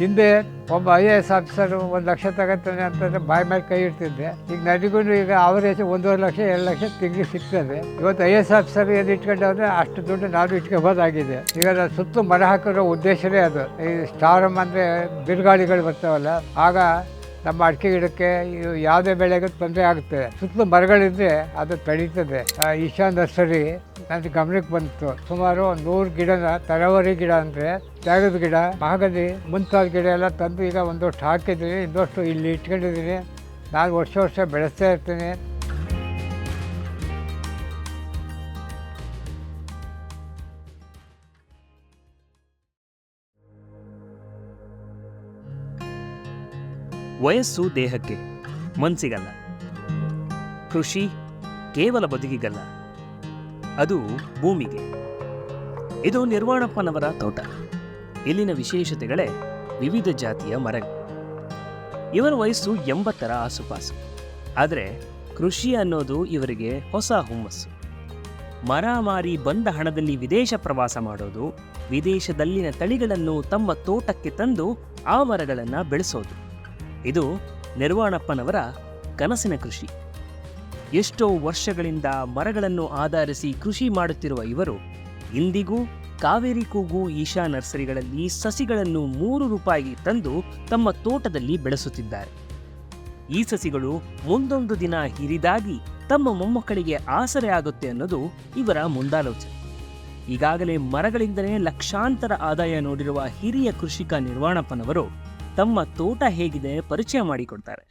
ಹಿಂದೆ ಒಬ್ಬ I A S officer ಒಂದು ಲಕ್ಷ ತಗೋತಾನೆ ಅಂತಂದರೆ ಬಾಯಿ ಮೇಲೆ ಕೈ ಇಡ್ತಿದ್ದೆ. ಈಗ ನನಗೂ ಈಗ ಅವರೇಜ್ ಒಂದೂವರೆ ಲಕ್ಷ, ಎರಡು ಲಕ್ಷ ತಿಂಗಳಿಗೆ ಸಿಗ್ತದೆ. ಇವತ್ತು ಐ ಎ ಎಸ್ ಆಫೀಸರ್ ಏನು ಇಟ್ಕೊಂಡವ್ರೆ, ಅಷ್ಟು ದುಡ್ಡು ನಾನು ಇಟ್ಕೋಬೋದಾಗಿದೆ. ಈಗ ನಾನು ಸುತ್ತು ಮರ ಹಾಕಿರೋ ಉದ್ದೇಶವೇ ಅದು. ಈ ಸ್ಟಾರಮ್ ಅಂದರೆ ಬಿರುಗಾಳಿಗಳು ಬರ್ತಾವಲ್ಲ, ಆಗ ನಮ್ಮ ಅಡಿಕೆ ಗಿಡಕ್ಕೆ ಯಾವುದೇ ಬೆಳೆಗೂ ತೊಂದರೆ ಆಗುತ್ತೆ. ಸುತ್ತಲೂ ಮರಗಳಿದ್ರೆ ಅದು ತಡೀತದೆ ಆ, ಈಶಾ ನರ್ಸರಿ ನನ್ನ ಗಮನಕ್ಕೆ ಬಂತು. ಸುಮಾರು ಒಂದು ನೂರು ಗಿಡನ ತರವರಿ ಗಿಡ ಅಂದರೆ ತ್ಯಾಗದ ಗಿಡ ಮಹಗದಿ ಮುಂತಾದ ಗಿಡ ಎಲ್ಲ ತಂದು ಈಗ ಒಂದಷ್ಟು ಹಾಕಿದ್ದೀನಿ. ಇನ್ನಷ್ಟು ಇಲ್ಲಿ ಇಟ್ಕೊಂಡಿದ್ದೀನಿ. ನಾನು ವರ್ಷ ವರ್ಷ ಬೆಳೆಸ್ತಾ ಇರ್ತೀನಿ. ವಯಸ್ಸು ದೇಹಕ್ಕೆ ಮನಸ್ಸಿಗಲ್ಲ ಕೃಷಿ ಕೇವಲ ಬದುಕಿಗಲ್ಲ. ಅದು ಭೂಮಿಗೆ. ಇದು ನಿರ್ವಾಣಪ್ಪನವರ ತೋಟ. ಇಲ್ಲಿನ ವಿಶೇಷತೆಗಳೇ ವಿವಿಧ ಜಾತಿಯ ಮರಗಳು. ಇವರ ವಯಸ್ಸು ಎಂಬತ್ತರ ಆಸುಪಾಸು. ಆದರೆ ಕೃಷಿ ಅನ್ನೋದು ಇವರಿಗೆ ಹೊಸ ಹುಮ್ಮಸ್ಸು. ಮರ ಮಾರಿ ಬಂದ ಹಣದಲ್ಲಿ ವಿದೇಶ ಪ್ರವಾಸ ಮಾಡೋದು, ವಿದೇಶದಲ್ಲಿನ ತಳಿಗಳನ್ನು ತಮ್ಮ ತೋಟಕ್ಕೆ ತಂದು ಆ ಮರಗಳನ್ನು ಬೆಳೆಸೋದು. ಇದು ನಿರ್ವಾಣಪ್ಪನವರ ಕನಸಿನ ಕೃಷಿ. ಎಷ್ಟೋ ವರ್ಷಗಳಿಂದ ಮರಗಳನ್ನು ಆಧರಿಸಿ ಕೃಷಿ ಮಾಡುತ್ತಿರುವ ಇವರು, ಇಂದಿಗೂ ಕಾವೇರಿ ಕೂಗು ಈಶಾ ನರ್ಸರಿಗಳಲ್ಲಿ ಸಸಿಗಳನ್ನು ಮೂರು ರೂಪಾಯಿಗೆ ತಂದು ತಮ್ಮ ತೋಟದಲ್ಲಿ ಬೆಳೆಸುತ್ತಿದ್ದಾರೆ. ಈ ಸಸಿಗಳು ಮುಂದೊಂದು ದಿನ ಹಿರಿದಾಗಿ ತಮ್ಮ ಮೊಮ್ಮಕ್ಕಳಿಗೆ ಆಸರೆ ಆಗುತ್ತೆ ಅನ್ನೋದು ಇವರ ಮುಂದಾಲೋಚನೆ. ಈಗಾಗಲೇ ಮರಗಳಿಂದಲೇ ಲಕ್ಷಾಂತರ ಆದಾಯ ನೋಡಿರುವ ಹಿರಿಯ ಕೃಷಿಕ ನಿರ್ವಾಣಪ್ಪನವರು ತಮ್ಮ ತೋಟ ಹೇಗಿದೆ ಪರಿಚಯ ಮಾಡಿಕೊಡ್ತಾರೆ.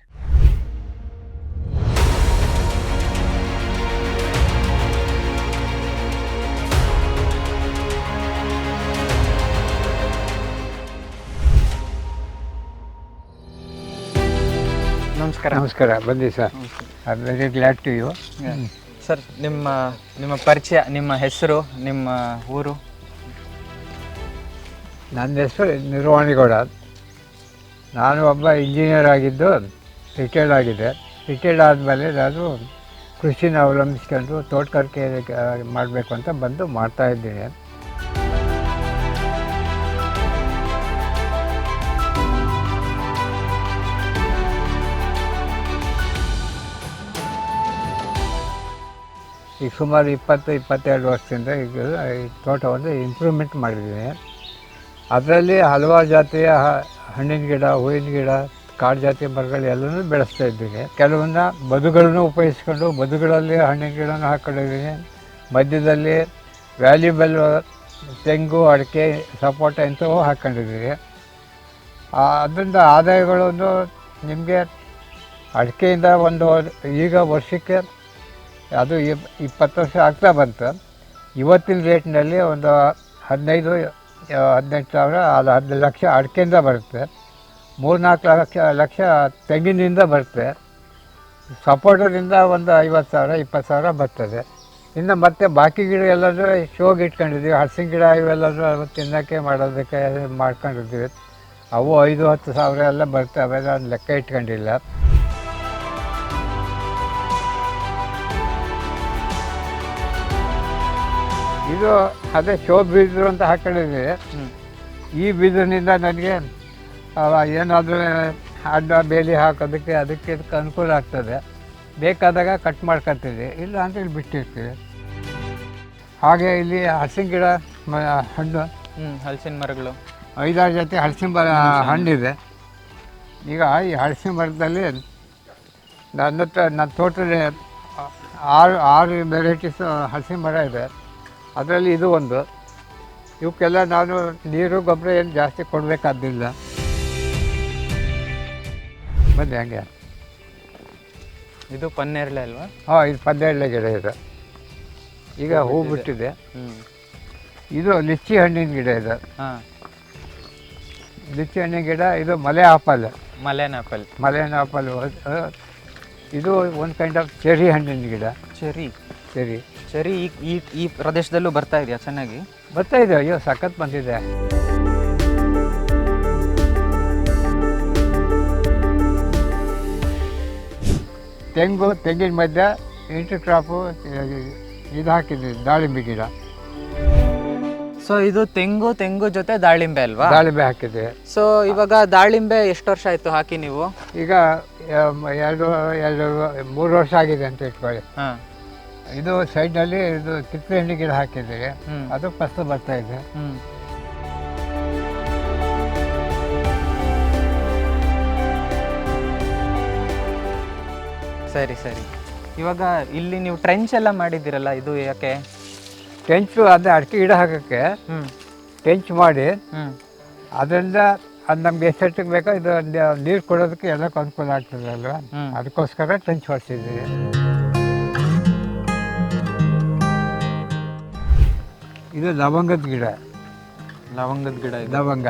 ನಮಸ್ಕಾರ. ನಮಸ್ಕಾರ. ಬಂದಿ sir. I very glad to you sir ನಿಮ್ಮ ನಿಮ್ಮ ಪರಿಚಯ ನಿಮ್ಮ ಹೆಸರು ನಿಮ್ಮ ಊರು? ನನ್ನ ಹೆಸರು ನಿರ್ವಾಣಿಗೌಡ ನಾನು ಒಬ್ಬ ಇಂಜಿನಿಯರ್ ಆಗಿದ್ದು ರಿಟೈರ್ಡ್ ಆಗಿದೆ. ರಿಟೈರ್ಡ್ ಆದಮೇಲೆ ನಾನು ಕೃಷಿನ ಅವಲಂಬಿಸ್ಕೊಂಡು ತೋಟಗಾರಿಕೆ ಮಾಡಬೇಕು ಅಂತ ಬಂದು ಮಾಡ್ತಾ ಇದ್ದೀನಿ. ಈಗ ಸುಮಾರು ಇಪ್ಪತ್ತು, ಇಪ್ಪತ್ತೆರಡು ವರ್ಷದಿಂದ ಈಗ ಈ ತೋಟವನ್ನು ಇಂಪ್ರೂವ್ಮೆಂಟ್ ಮಾಡಿದ್ದೀನಿ. ಅದರಲ್ಲಿ ಹಲವಾರು ಜಾತಿಯ ಹಣ್ಣಿನ ಗಿಡ, ಹೂವಿನ ಗಿಡ, ಕಾಡು ಜಾತಿ ಮರಗಳು ಎಲ್ಲನೂ ಬೆಳೆಸ್ತಾ ಇದ್ದೀನಿ ಕೆಲವನ್ನ ಬದುಗಳನ್ನು ಉಪಯೋಗಿಸ್ಕೊಂಡು ಬದುಗಳಲ್ಲಿ ಹಣ್ಣಿನ ಗಿಡನ ಹಾಕೊಂಡಿದ್ದೀನಿ ಮಧ್ಯದಲ್ಲಿ ವ್ಯಾಲ್ಯೂಬಲ್ ತೆಂಗು, ಅಡಿಕೆ, ಸಪೋಟ ಇಂಥವು ಆ, ಅದರಿಂದ ಆದಾಯಗಳನ್ನು ನಿಮಗೆ ಅಡಿಕೆಯಿಂದ ಒಂದು ಈಗ ವರ್ಷಕ್ಕೆ ಅದು ಇಪ್- ಇಪ್ಪತ್ತು ವರ್ಷ ಆಗ್ತಾ ಬಂತು. ಇವತ್ತಿನ ರೇಟ್ನಲ್ಲಿ ಒಂದು ಹದಿನೈದು ಹದಿನೆಂಟು ಸಾವಿರ, ಅದು ಹದಿನೈದು ಲಕ್ಷ ಅಡಿಕೆಯಿಂದ ಬರುತ್ತೆ. ಮೂರ್ನಾಲ್ಕು ಲಕ್ಷ ಲಕ್ಷ ತೆಂಗಿನಿಂದ ಬರುತ್ತೆ. ಸಪೋಟದಿಂದ ಒಂದು ಐವತ್ತು ಸಾವಿರ, ಇಪ್ಪತ್ತು ಸಾವಿರ ಬರ್ತದೆ. ಇನ್ನು ಮತ್ತೆ ಬಾಕಿ ಗಿಡ ಎಲ್ಲಾದರೂ ಶೋಗೆ ಇಟ್ಕೊಂಡಿದ್ದೀವಿ, ಹರ್ಸಿನ ಗಿಡ ಇವೆಲ್ಲರೂ ತಿನ್ನೋಕ್ಕೆ, ಮಾಡೋದಕ್ಕೆ ಮಾಡ್ಕೊಂಡಿದ್ದೀವಿ. ಅವು ಐದು, ಹತ್ತು ಸಾವಿರ ಎಲ್ಲ ಬರ್ತವೆ ನಾನು ಲೆಕ್ಕ ಇಟ್ಕೊಂಡಿಲ್ಲ. ಇದು ಅದೇ ಶೋ ಬೀಜರು ಅಂತ ಹಾಕೊಂಡಿದ್ದೀವಿ. ಈ ಬೀಜನಿಂದ ನನಗೆ ಏನಾದರೂ ಅಡ್ಡ ಬೇಲಿ ಹಾಕೋದಕ್ಕೆ ಅದಕ್ಕೆ ಇದಕ್ಕೆ ಅನುಕೂಲ ಆಗ್ತದೆ. ಬೇಕಾದಾಗ ಕಟ್ ಮಾಡ್ಕೊತೀವಿ ಇಲ್ಲ ಅಂತೇಳಿ ಬಿಟ್ಟಿರ್ತೀವಿ. ಹಾಗೆ ಇಲ್ಲಿ ಹಲಸಿನ ಗಿಡ ಹಣ್ಣು. ಹ್ಞೂ ಹಲಸಿನ ಮರಗಳು. ಐದಾರು ಜೊತೆ ಹಲಸಿನ ಮರ ಹಣ್ಣಿದೆ. ಈಗ ಈ ಹಲಸಿನ ಮರದಲ್ಲಿ ನನ್ನ ಹತ್ರ ನನ್ನ ತೋಟದಲ್ಲಿ ಆರು ಆರು ವೆರೈಟೀಸ್ ಹಲಸಿನ ಮರ ಇದೆ. ಅದರಲ್ಲಿ ಇದು ಒಂದು. ಇವಕ್ಕೆಲ್ಲ ನಾನು ನೀರು ಗೊಬ್ಬರ ಏನು ಜಾಸ್ತಿ ಕೊಡಬೇಕಾದಿಲ್ಲ ಬನ್ನಿ ಹಂಗೆ. ಇದು ಪನ್ನೇರಳೆ ಅಲ್ವಾ? ಹಾಂ ಇದು ಪನ್ನೇರಳೆ ಗಿಡ ಇದೆ. ಈಗ ಹೂ ಬಿಟ್ಟಿದೆ. ಇದು ಲಿಚ್ಚಿ ಹಣ್ಣಿನ ಗಿಡ ಇದೆ. ಹಾಂ. ಲಿಚ್ಚಿ ಹಣ್ಣಿನ ಗಿಡ ಇದು ಮಲೆ ಆಪಲ್. ಮಲೇನ ಆಪಲ್. ಮಲೆನ ಆಪಲ್. ಇದು ಒಂದು ಕೈಂಡ್ ಆಫ್ ಚೆರಿ ಹಣ್ಣಿನ ಗಿಡ. ಚೆರಿ ಚೆರಿ ಸರಿ ಈ ಈ ಈ ಪ್ರದೇಶದಲ್ಲೂ ಬರ್ತಾ ಇದೆಯಾ ಚೆನ್ನಾಗಿ? ಬರ್ತಾ ಇದೆ. ಅಯ್ಯೋ ಸಖತ್ ಬಂದಿದೆ. ತೆಂಗು ತೆಂಗಿನ ಮಧ್ಯ ಇಂಟರ್ ಕ್ರಾಪು ಇದು ಹಾಕಿದ್ವಿ ದಾಳಿಂಬೆ ಗಿಡ. ಸೊ ಇದು ತೆಂಗು ತೆಂಗು ಜೊತೆ ದಾಳಿಂಬೆ ಅಲ್ವಾ? ದಾಳಿಂಬೆ ಹಾಕಿದ್ವಿ ಸೊ ಇವಾಗ ದಾಳಿಂಬೆ ಎಷ್ಟು ವರ್ಷ ಆಯ್ತು ಹಾಕಿ ನೀವು? ಈಗ ಎರಡು ಎರಡು ಮೂರು ವರ್ಷ ಆಗಿದೆ ಅಂತ ಇಟ್ಕೊಳ್ಳಿ. ಹಾ. ಇದು ಸೈಡ್ನಲ್ಲಿ ಇದು ಕಿತ್ತಲೆ ಹಣ್ಣು ಗಿಡ ಹಾಕಿದ್ದೀವಿ. ಅದು ಫಸ್ಟ್ ಬರ್ತಾ ಇದೆ. ಸರಿ ಸರಿ. ಇವಾಗ ಇಲ್ಲಿ ನೀವು ಟ್ರೆಂಚ್ ಎಲ್ಲ ಮಾಡಿದ್ದೀರಲ್ಲ ಇದು ಯಾಕೆ? ಟೆಂಚು ಅದೇ ಅಡಿಕೆ ಗಿಡ ಹಾಕೋಕ್ಕೆ ಟೆಂಚ್ ಮಾಡಿ ಅದರಿಂದ ಅದು ನಮ್ಗೆ ಎಷ್ಟೆಟ್ಟಿಗೆ ಬೇಕೋ ಇದು ನೀರು ಕೊಡೋದಕ್ಕೆ ಎಲ್ಲಕ್ಕೂ ಅನುಕೂಲ ಆಗ್ತದೆ ಅಲ್ವಾ? ಅದಕ್ಕೋಸ್ಕರ ಟೆಂಚ್ ಹೊಡ್ಸಿದ್ದೀವಿ ಇದು ಲವಂಗದ ಗಿಡ. ಲವಂಗದ ಗಿಡ ಇದು. ಲವಂಗ.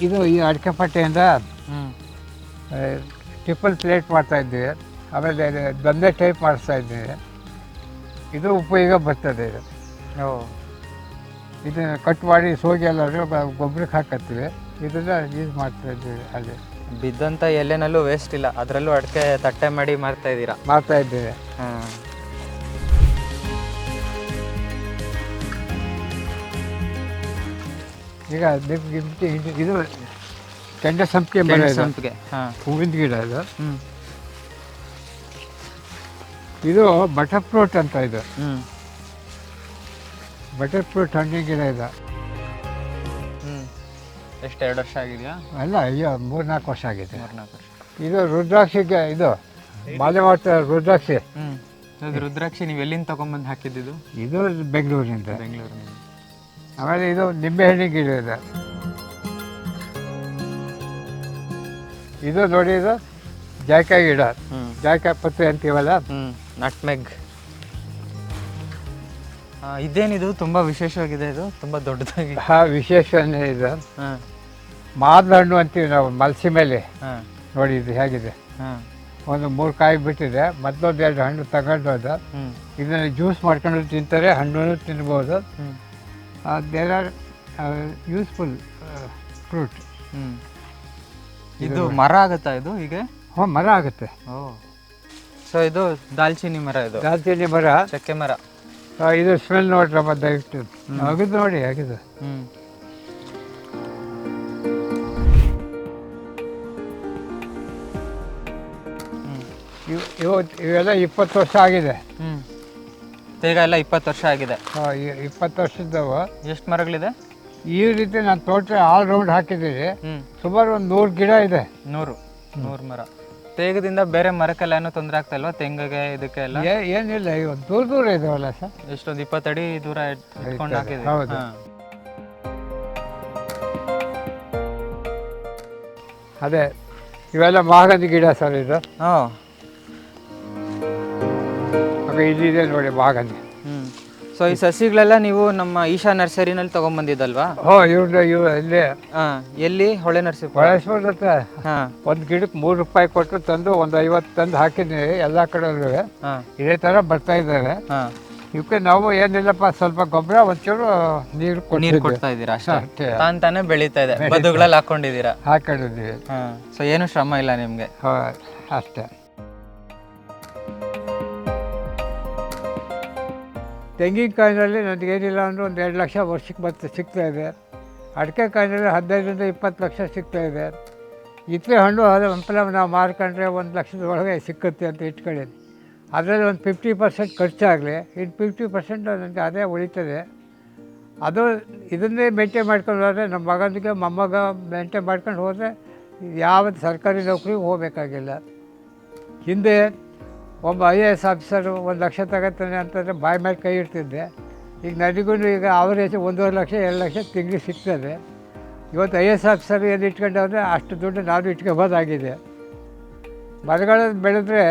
ಇದು ಈ ಅಡಿಕೆ ಪಟ್ಟೆಯಿಂದ ಹ್ಮ್. ಟ್ರಿಪಲ್ ಪ್ಲೇಟ್ ಮಾಡ್ತಾ ಇದ್ದೀವಿ. ಆಮೇಲೆ ಇದು ದೊಂದೆ ಟೈಪ್ ಮಾಡಿಸ್ತಾ ಇದ್ದೀವಿ. ಇದು ಉಪಯೋಗ ಬರ್ತದೆ ಇದು. ಓ. ಇದನ್ನು ಕಟ್ ಮಾಡಿ ಸೋಗಿ ಎಲ್ಲ ಗೊಬ್ಬರಕ್ಕೆ ಹಾಕತ್ತೀವಿ. ಇದನ್ನು ಯೂಸ್ ಮಾಡ್ತಾ ಇದ್ದೀವಿ ಅಲ್ಲಿ. ಬಿದ್ದಂತ ಎಲೆನಲ್ಲೂ ವೇಸ್ಟ್ ಇಲ್ಲ. ಅದರಲ್ಲೂ ಅಡಿಕೆ ತಟ್ಟೆ ಮಾಡಿ ಮಾರ್ತಾ ಇದ್ದೀರಾ? ಮಾಡ್ತಾ ಇದ್ದೀವಿ. ಹಾ. ಈಗ ನಿಮ್ಗೆ ಇದು- ಇದು ಕೆಂಡ ಸಂಪಿಗೆ ಮರ ಇದು. ಸಂಪಿಗೆ ಹಾ. ಹೂವಿನ ಗಿಡ ಇದು. ಹ್ಮ್. ಇದು ಬಟರ್ ಫ್ರೂಟ್ ಅಂತ ಇದು. ಹ್ಮ್. ಬಟರ್ ಫ್ರೂಟ್ ಹಣ್ಣಿನ ಗಿಡ ಇದು. ಎಷ್ಟು ಎರಡು ವರ್ಷ ಆಗಿದೆಯಾ? ಅಲ್ಲ ಅಯ್ಯೋ ಮೂರು ನಾಲ್ಕು ವರ್ಷ ಆಗಿದೆ. ಮೂರ್ನಾಲ್ಕು ವರ್ಷ. ಇದು ರುದ್ರಾಕ್ಷಿಗೆ ಇದು ಮಾಲೆ ರುದ್ರಾಕ್ಷಿ. ಅದು ರುದ್ರಾಕ್ಷಿ ನೀವು ಎಲ್ಲಿಂದ ತಗೊಂಬಂದು ಹಾಕಿದ್ದು ಇದು ಬೆಂಗಳೂರಿನಿಂದ ಬೆಂಗಳೂರಿನಿಂದ ಆಮೇಲೆ ಇದು ನಿಂಬೆ ಹಣ್ಣಿನ ಗಿಡ ಇದೆ. ಇದು ನೋಡಿ ಇದು ಜಾಯ್ಕಾಯಿ ಗಿಡ. ಜಾಯ್ಕಾಯಿ ಪತ್ರೆ ಅಂತೀವಲ್ಲ? ನಟ್ಮೆಗ್. ಇದೇನಿದು? ತುಂಬಾ ವಿಶೇಷವಾಗಿದೆ ಇದು? ತುಂಬಾ ದೊಡ್ಡದಾಗಿ. ಆ ವಿಶೇಷನೇ ಇದು. ಹಾ. ಮಾದ ಹಣ್ಣು ಅಂತೀವಿ ನಾವು ಮಲಸಿ ಮೇಲೆ. ಹಾ. ನೋಡಿ ಇದು ಹೇಗಿದೆ. ಹಾ. ಒಂದು ಮೂರು ಕಾಯಿ ಬಿಟ್ಟಿದೆ ಮತ್ತೊಂದು ಎರಡು ಹಣ್ಣು ತಗೊಂಡು ಹೋದ. ಇದನ್ನ ಇದನ್ನು ಜ್ಯೂಸ್ ಮಾಡ್ಕೊಂಡು ತಿಂತಾರೆ ಹಣ್ಣು ತಿನ್ಬೋದು. ಅದೆಲ್ಲ ದೇರ್ ಆರ್ ಯೂಸ್ಫುಲ್ ಫ್ರೂಟ್ ಇದು ಮರ ಆಗುತ್ತಾ ಇದು ಈಗ ಹ್ಞೂ ಮರ ಆಗುತ್ತೆ. ಓ. ಸೊ ಇದು ದಾಲ್ಚಿನ್ನಿ ಮರ ಇದು. ದಾಲ್ಚಿನ್ನಿ ಮರ. ಚಕ್ಕೆ ಮರ. ಆ, ಇದು ಸ್ಮೆಲ್ ನೋಡ್ರಪ್ಪ ದಯವಿಟ್ಟು. ಅಗಿದು ನೋಡಿ ಅಗಿದು. ಹ್ಮ್. ಇವು ಇವತ್ತು ಇವೆಲ್ಲ ಇಪ್ಪತ್ತು ವರ್ಷ ಆಗಿದೆ. ಹ್ಮ್. ತೇಗ ಎಲ್ಲ ಇಪ್ಪತ್ತು ವರ್ಷ ಆಗಿದೆ. ಆ, ಇಪ್ಪತ್ತು ವರ್ಷದವು ಎಷ್ಟು ಮರಗಳಿದೆ? ಈ ರೀತಿ ನಾನು ತೋಟ ಆಲ್ ರೌಂಡ್ ಹಾಕಿದ್ದೀನಿ ಹ್ಮ್. ಸುಮಾರು ಒಂದು ನೂರು ಗಿಡ ಇದೆ. ನೂರು. ನೂರು ಮರ. ತೇಗದಿಂದ ಬೇರೆ ಮರಕ್ಕೆಲ್ಲ ಏನೂ ತೊಂದರೆ ಆಗ್ತಾ ಇಲ್ವಾ? ತೆಂಗಿಗೆ ಇದಕ್ಕೆ ಎಲ್ಲ ಏ- ಏನಿಲ್ಲ ಇವು ದೂರ ದೂರ ಇದಾವಲ್ಲ ಸರ್. ಎಷ್ಟೊಂದು ಇಪ್ಪತ್ತಡಿ ದೂರ ಇಟ್- ಇಟ್ಕೊಂಡು ಹಾಕಿದೆ ಹೌದು. ಹಾ. ಅದೇ ಇವೆಲ್ಲ ಮಾಗಂದಿ ಗಿಡ ಸರ್ ಇದು. ಆಗ ಇದಿದೆ ನೋಡಿ ಭಾಗ ಹ್ಮ್. ಸೊ ಈ ಸಸಿಗಳೆಲ್ಲ ನೀವು ನಮ್ಮ ಈಶಾ ನರ್ಸರಿನಲ್ಲಿ ತಗೊಂಬಂದಿದ್ದಲ್ವಾ? ಹೋ ಇವ್ರದ್ದು ಇವ್ ಇಲ್ಲಿ. ಹಾ ಎಲ್ಲಿ? ಹೊಳೆ ನರ್ಸರಿ ಬಳಸ್ಬೋದು ಹಾ. ಒಂದು ಗಿಡಕ್ಕೆ ಮೂರು ರೂಪಾಯಿ ಕೊಟ್ಟು ತಂದು ಒಂದು ಐವತ್ತು ತಂದು ಹಾಕಿದ್ದೀವಿ ಎಲ್ಲ ಕಡೆಯಲ್ಲೂ. ಹಾ. ಇದೇ ಥರ ಬರ್ತಾ ಇದ್ದಾವೆ ಹಾ. ಇವಕ್ಕೆ ನಾವು ಏನಿಲ್ಲಪ್ಪ ಸ್ವಲ್ಪ ಗೊಬ್ಬರ ಒಂಚೂರು ನೀರು ನೀರು ಕೊಡ್ತಾ ಇದ್ದೀರಾ ಅಷ್ಟೇ? ಅಷ್ಟೇ. ತಾನ್ ತಾನೇ ಬೆಳೀತಾ ಇದೆ. ಬದುಗಳಲ್ಲಿ ಹಾಕೊಂಡಿದ್ದೀರಾ? ಹಾಕೊಂಡಿದ್ದೀವಿ. ಹಾ. ಸೊ ಏನು ಶ್ರಮ ಇಲ್ಲ ನಿಮ್ಗೆ? ಹಾ, ಅಷ್ಟೇ. ತೆಂಗಿನಕಾಯಿನಲ್ಲಿ ನನಗೇನಿಲ್ಲ ಅಂದ್ರೆ ಒಂದು ಎರಡು ಲಕ್ಷ ವರ್ಷಕ್ಕೆ ಬರ್ತಾ ಸಿಗ್ತಾ ಇದೆ. ಅಡಿಕೆ ಕಾಯಿನಲ್ಲಿ ಹದಿನೈದರಿಂದ ಇಪ್ಪತ್ತು ಲಕ್ಷ ಸಿಗ್ತಾ ಇದೆ. ಇತರೆ ಹಣ್ಣು ಅದು ಹಂಪಲ ನಾವು ಮಾರ್ಕೊಂಡ್ರೆ ಒಂದು ಲಕ್ಷದ ಒಳಗೆ ಸಿಕ್ಕುತ್ತೆ ಅಂತ ಇಟ್ಕೊಳ್ಳಿ. ಅದರಲ್ಲಿ ಒಂದು ಫಿಫ್ಟಿ ಪರ್ಸೆಂಟ್ ಖರ್ಚಾಗಲಿ. ಇನ್ನು ಫಿಫ್ಟಿ ಪರ್ಸೆಂಟ್ ನನಗೆ ಅದೇ ಉಳಿತದೆ. ಅದು ಇದನ್ನೇ ಮೇಂಟೈನ್ ಮಾಡ್ಕೊಂಡು ಹೋದರೆ ನಮ್ಮ ಮಗನಿಗೆ, ಮೊಮ್ಮಗ ಮೇಂಟೈನ್ ಮಾಡ್ಕೊಂಡು ಹೋದರೆ ಯಾವ ಸರ್ಕಾರಿ ನೌಕರಿಗೆ ಹೋಗಬೇಕಾಗಿಲ್ಲ. ಹಿಂದೆ ಒಬ್ಬ ಐ ಎ ಎಸ್ ಆಫೀಸರು ಒಂದು ಲಕ್ಷ ತಗೋತಾನೆ ಅಂತಂದರೆ ಬಾಯಿ ಮೇಲೆ ಕೈ ಇಡ್ತಿದ್ದೆ. ಈಗ ನನಗೂ ಈಗ ಅವರೇಜ್ ಒಂದೂವರೆ ಲಕ್ಷ, ಎರಡು ಲಕ್ಷ ತಿಂಗಳು ಸಿಗ್ತದೆ. ಇವತ್ತು ಐ ಎ ಎಸ್ ಆಫೀಸರ್ ಏನು ಇಟ್ಕೊಂಡವ್ರೆ ಅಷ್ಟು ದುಡ್ಡು ನಾನು ಇಟ್ಕೋಬೋದಾಗಿದೆ. ಮರಗಳು ಬೆಳೆದ್ರೆ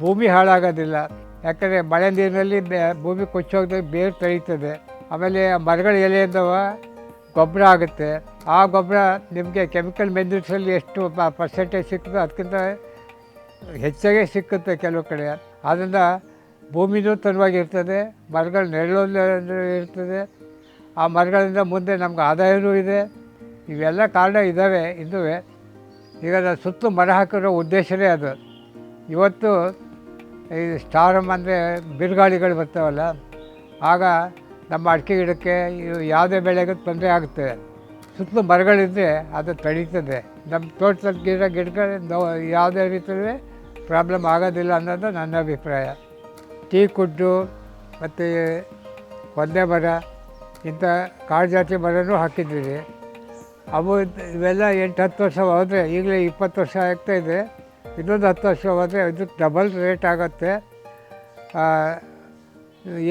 ಭೂಮಿ ಹಾಳಾಗೋದಿಲ್ಲ. ಯಾಕಂದರೆ ಮಳೆ ನೀರಿನಲ್ಲಿ ಭೂಮಿ ಕೊಚ್ಚೋಗ್ದಾಗ ಬೇರು ತಳೀತದೆ. ಆಮೇಲೆ ಮರಗಳ ಎಲೆಯಿಂದ ಗೊಬ್ಬರ ಆಗುತ್ತೆ. ಆ ಗೊಬ್ಬರ ನಿಮಗೆ ಕೆಮಿಕಲ್ ಮೆನ್ಯೂರ್ಸಲ್ಲಿ ಎಷ್ಟು ಪರ್ಸೆಂಟೇಜ್ ಸಿಗ್ತದೆ ಅದಕ್ಕಿಂತ ಹೆಚ್ಚಾಗೆ ಸಿಕ್ಕುತ್ತೆ ಕೆಲವು ಕಡೆ. ಆದ್ದರಿಂದ ಭೂಮಿನೂ ತನವಾಗಿರ್ತದೆ ಮರಗಳು ನೆರಳು ಇರ್ತದೆ. ಆ ಮರಗಳಿಂದ ಮುಂದೆ ನಮ್ಗೆ ಆದಾಯವೂ ಇದೆ. ಇವೆಲ್ಲ ಕಾರಣ ಇದ್ದಾವೆ ಇದುವೆ ಈಗ ನಾನು ಸುತ್ತಲೂ ಮರ ಹಾಕಿರೋ ಉದ್ದೇಶವೇ ಅದು. ಇವತ್ತು ಈ ಸ್ಟಾರಮ್ ಅಂದರೆ ಬಿರುಗಾಳಿಗಳು ಬರ್ತಾವಲ್ಲ, ಆಗ ನಮ್ಮ ಅಡಿಕೆ ಗಿಡಕ್ಕೆ ಯಾವುದೇ ಬೆಳೆಗೂ ತೊಂದರೆ ಆಗುತ್ತೆ. ಸುತ್ತಲೂ ಮರಗಳಿದ್ದರೆ ಅದು ತಡೀತದೆ. ನಮ್ಮ ತೋಟದಲ್ಲಿ ಗಿಡ ಗಿಡಗಳು ಯಾವುದೇ ರೀತಿಯಲ್ಲಿ ಪ್ರಾಬ್ಲಮ್ ಆಗೋದಿಲ್ಲ ಅನ್ನೋದು ನನ್ನ ಅಭಿಪ್ರಾಯ. ಟೀ ಕುಡ್ಡು ಮತ್ತು ಒಂದೇ ಮರ, ಇಂಥ ಕಾಡು ಜಾತಿ ಮರನೂ ಹಾಕಿದ್ದೀವಿ. ಅವು ಇವೆಲ್ಲ ಎಂಟು ಹತ್ತು ವರ್ಷ ಹೋದರೆ, ಈಗಲೇ ಇಪ್ಪತ್ತು ವರ್ಷ ಆಗ್ತಾ ಇದೆ. ಇನ್ನೊಂದು ಹತ್ತು ವರ್ಷ ಹೋದರೆ ಇದಕ್ಕೆ ಡಬಲ್ ರೇಟ್ ಆಗುತ್ತೆ.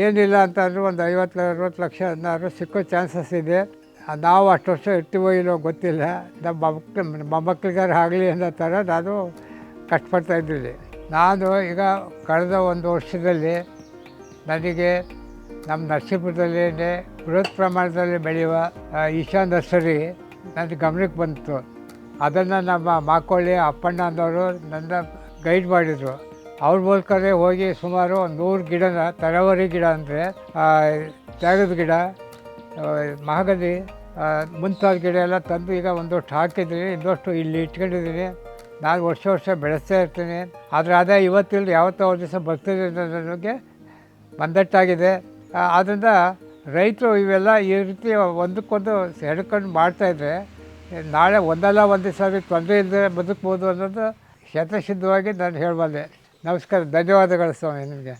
ಏನಿಲ್ಲ ಅಂತಂದರೂ ಒಂದು ಐವತ್ತು, ಅರವತ್ತು ಲಕ್ಷ ಅನ್ನೋರು ಸಿಕ್ಕೋ ಚಾನ್ಸಸ್ ಇದೆ. ನಾವು ಅಷ್ಟು ವರ್ಷ ಇರ್ತೀವೋ ಇಲ್ಲೋ ಗೊತ್ತಿಲ್ಲ. ನಮ್ಮ ಮಕ್ಕಳು ಮೊಮ್ಮಕ್ಳಿಗಾರು ಆಗಲಿ ಅನ್ನೋ ಥರ ನಾನು ಕಷ್ಟಪಡ್ತಾ ಇದ್ದೀನಿ ನಾನು ಈಗ ಕಳೆದ ಒಂದು ವರ್ಷದಲ್ಲಿ ನನಗೆ ನಮ್ಮ ನರಸೀಪುರದಲ್ಲೇ ಬೃಹತ್ ಪ್ರಮಾಣದಲ್ಲಿ ಬೆಳೆಯುವ ಈಶಾ ನರ್ಸರಿ ನನ್ನ ಗಮನಕ್ಕೆ ಬಂತು. ಅದನ್ನು ನಮ್ಮ ಮಾಕೊಳ್ಳಿ ಅಪ್ಪಣ್ಣ ಅಂದವರು ನನ್ನ ಗೈಡ್ ಮಾಡಿದರು. ಅವ್ರ ಮೂಲಕವೇ ಹೋಗಿ ಸುಮಾರು ಒಂದು ನೂರು ಗಿಡನ ತರವರಿ ಗಿಡ ಅಂದರೆ ತ್ಯಾಗದ ಗಿಡ ಮಹಗದಿ ಮುಂತಾದ ಗಿಡ ಎಲ್ಲ ತಂದು ಈಗ ಒಂದಷ್ಟು ಹಾಕಿದ್ದೀನಿ. ಇನ್ನಷ್ಟು ಇಲ್ಲಿ ಇಟ್ಕೊಂಡಿದ್ದೀನಿ. ನಾನು ವರ್ಷ ವರ್ಷ ಬೆಳೆಸ್ತಾ ಇರ್ತೇನೆ. ಆದರೆ ಅದೇ ಇವತ್ತಿಲ್ಲ ಯಾವತ್ತೋ ಒಂದು ದಿವಸ ಬರ್ತದೆ ನನಗೆ ಬಂದಟ್ಟಾಗಿದೆ. ಆದ್ದರಿಂದ ರೈತರು ಇವೆಲ್ಲ ಈ ರೀತಿ ಒಂದಕ್ಕೊಂದು ಹೆಡ್ಕೊಂಡು ಮಾಡ್ತಾಯಿದ್ರೆ ನಾಳೆ ಒಂದಲ್ಲ ಒಂದು ದಿವಸ ತೊಂದರೆ ಇಲ್ಲದೆ ಬದುಕ್ಬೋದು ಅನ್ನೋದು ಶತಸಿದ್ಧವಾಗಿ ನಾನು ಹೇಳಬಲ್ಲೆ. ನಮಸ್ಕಾರ, ಧನ್ಯವಾದಗಳು ಸ್ವಾಮಿ ನಿಮಗೆ.